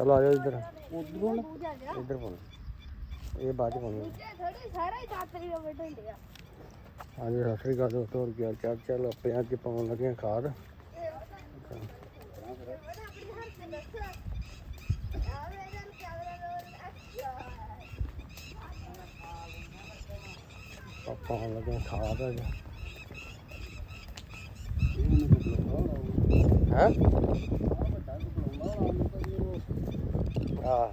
ਚਲੋ ਆ ਜਾਓ ਇੱਧਰ ਉਧਰੋਂ ਇੱਧਰ ਪਾਉਣਾ ਇਹ ਬਾਅਦ ਚ ਪਾਉਣੀ ਥੋੜੀ ਸਾਰਾ ਹੀ ਦਾਤਰੀ ਵਿੱਚ ਹੁੰਦੇ ਆ ਹਾਂਜੀ ਸਤਿ ਸ੍ਰੀ ਅਕਾਲ ਦੋਸਤੋ ਹੋਰ ਕੀ ਹਾਲ ਚਾਲ ਚੱਲ ਆਪਾਂ ਅੱਜ ਪਾਉਣ ਲੱਗੇ ਹਾਂ।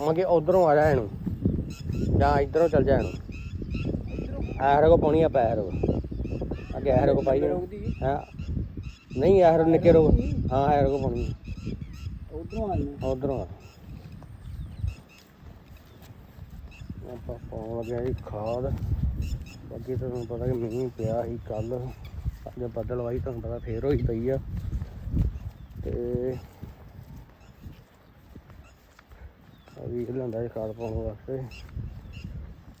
ਮਗੇ ਉਧਰੋਂ ਆ ਜਾ ਇਹਨੂੰ। ਜਾਂ ਇਧਰੋਂ ਚੱਲ ਜਾ ਇਹਨੂੰ। ਐਹਰ ਕੋ ਪਾਉਣੀ ਆ ਪੈਰ ਅੱਗੇ ਐਹਰ ਕੋ ਪਾਈ। ਹਾਂ। ਨਹੀਂ ਐਹਰ ਨਿੱਕੇ ਰੋ ਹਾਂ ਐਹਰ ਕੋ ਪਾਉਣੀ ਉਧਰੋਂ ਆਈ ਉਧਰੋਂ ਆਪਾਂ ਪਾਉਣ ਲੱਗਿਆ ਜੀ ਖਾਦ। ਅੱਗੇ ਤੁਹਾਨੂੰ ਪਤਾ ਕਿ ਮੀਂਹ ਪਿਆ ਸੀ ਕੱਲ ਅੱਜ ਬੱਦਲ ਵਾਈ ਤੁਹਾਨੂੰ ਪਤਾ ਫੇਰ ਹੋਈ ਪਈ ਆ। ਤੇ ਆ ਵੀ ਲੈਂਦਾ ਜੀ ਖਾਦ ਪਾਉਣ ਵਾਸਤੇ।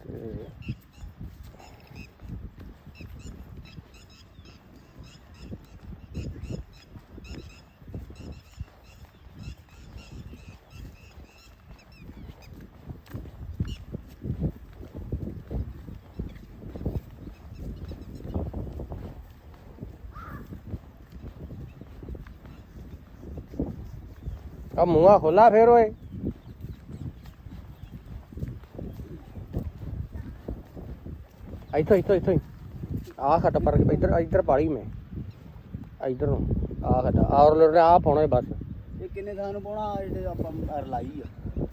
ਤੇ ਆ ਮੂੰਹਾ ਖੋਲਾ ਫੇਰ ਓਏ ਇੱਥੋਂ ਇੱਥੋਂ ਇੱਥੋਂ ਆ ਖੱਟ ਪਰ ਇੱਧਰ ਇੱਧਰ ਪਾਲੀ ਮੈਂ ਇੱਧਰ ਨੂੰ ਆ ਖੱਟ ਔਰ ਲੋੜ ਆ ਪਾਉਣਾ ਬਸ ਇਹ ਕਿੰਨੇ ਥਾਂ ਨੂੰ ਪਾਉਣਾ? ਜਿਹੜੇ ਆਪਾਂ ਅਰ ਲਾਈ ਆ।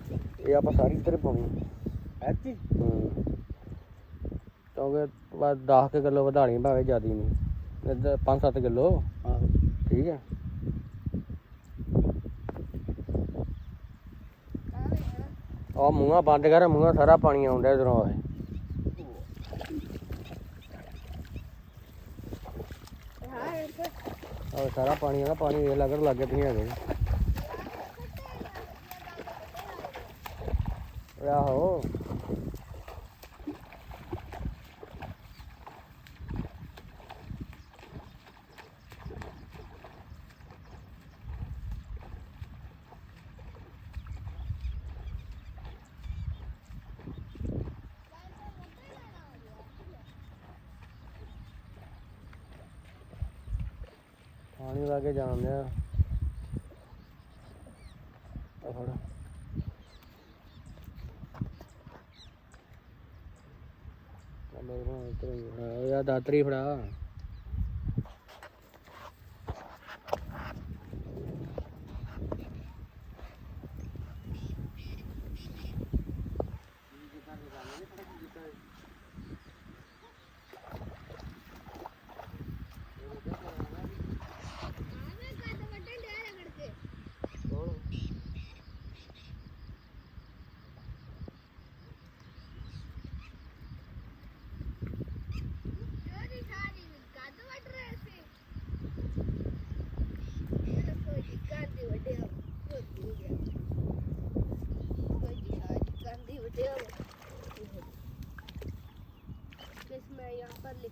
ਇਹ ਆਪਾਂ ਸਾਰੀ ਇੱਧਰ ਹੀ ਪਾਉਣੀ ਐਤੀ ਹੂੰ ਕਿਉਂਕਿ ਬਸ 10 ਕਿਲੋ ਵਧਾਣੀ ਭਾਵੇਂ ਜ਼ਿਆਦੀ ਨਹੀਂ। 5-7 ਕਿਲੋ। ਆਹੋ। ਠੀਕ ਹੈ ਆ ਮੂੰਹਾਂ ਬੰਦ ਕਰ, ਮੂੰਹਾਂ ਸਾਰਾ ਪਾਣੀ ਆਉਂਦਾ ਇਧਰੋਂ ਆਏ ਆ ਸਾਰਾ ਪਾਣੀ ਆਉਂਦਾ ਪਾਣੀ ਇਹ ਲੱਗਣ ਲੱਗੇ ਤੁਸੀਂ ਹੈਗੇ। ਆਹੋ। ਪਾਣੀ ਲਾ ਕੇ ਜਾਂਦੇ ਆ ਫੜ। ਮੇਰੇ ਕੋਲ ਇੱਧਰ ਹੀ ਯਾ ਦਾਤਰੀ ਫੜਾ।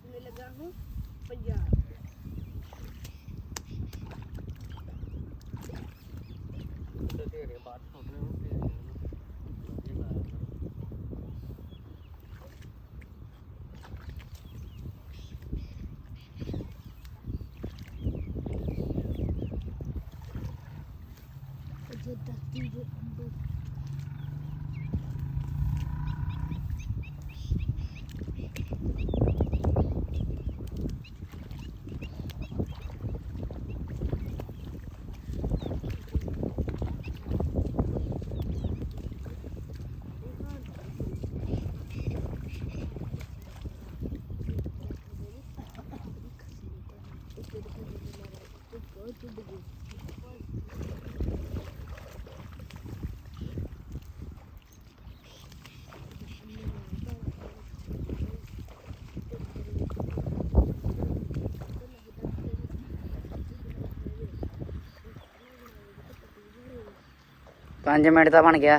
May nilaga ako. Paya. காஞ்ச மாடி தான் பண்ணிக்கியா